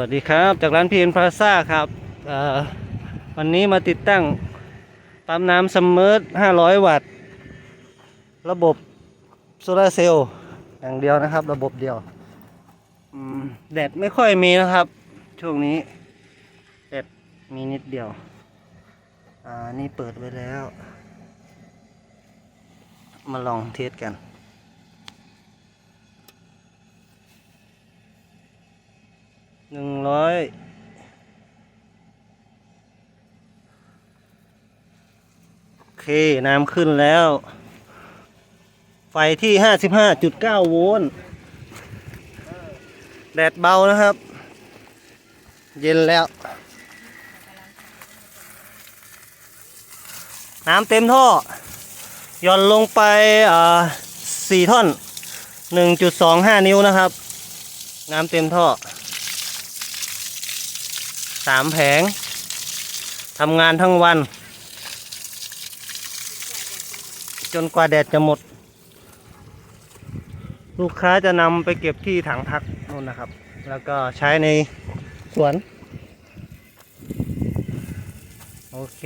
วัสดีครับ จากร้านพีเอ็นพลาซ่าครับวันนี้มาติดตั้งปั๊มน้ำซัมเมอร์500 วัตต์ ระบบโซลาเซลล์อย่างเดียวนะครับ ระบบเดียวแดดไม่ค่อยมีนะครับ ช่วงนี้แดดมีนิดเดียวอ่านี่เปิดไว้แล้ว มาลองเทสกัน หนึ่งร้อยโอเค น้ำขึ้นแล้ว ไฟที่ห้าสิบห้าจุดเก้าโวลต์แดดเบานะครับ เย็นแล้ว น้ำเต็มท่อหย่อนลงไปอ่าสี่ท่อนหนึ่งจุดสองห้านิ้วนะครับ น้ำเต็มท่อ สามแผงทำงานทั้งวัน จนกว่าแดดจะหมด ลูกค้าจะนำไปเก็บที่ถังพักนู่นนะครับ แล้วก็ใช้ในสวน โอเค